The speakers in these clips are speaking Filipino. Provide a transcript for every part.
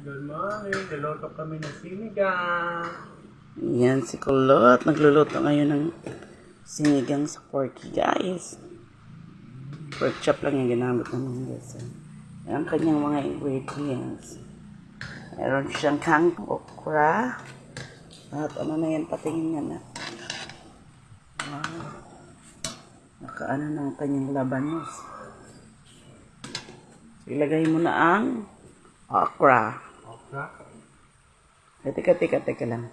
Good morning. Niloto kami ng sinigang. Yan si Kulot. Nagluluto ngayon ng sinigang sa porky, guys. Pork chop lang yung ginamit namin, guys. Yan ang kanyang mga ingredients. Meron siyang kang okra. At ano na yan, patingin niya na. Wow. Nakaano na ang kanyang labanos. Ilagay mo na ang okra. Eh, teka, teka, teka lang.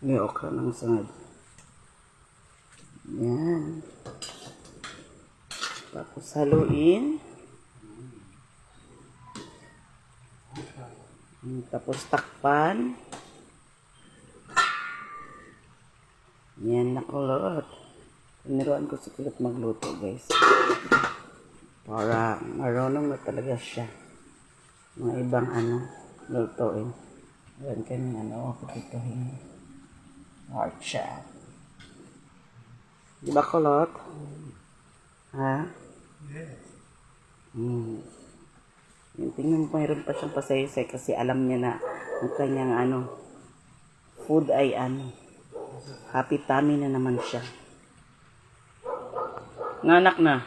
May okra ng sunod. Yan. Tapos haluin. Tapos takpan. Yan nakulot. Piniruan ko si Kulot magluto, guys. Para marunong na talaga siya mga ibang ano, lutuin. Yan kami ano, kapituhin. Heart chef. Di ba kulot? Ha? Yes. Hmm. Yung tingnan mo, mayroon pa siyang pasaysay kasi alam niya na ang kanyang ano, food ay ano, happy tummy na naman siya. Nganak na.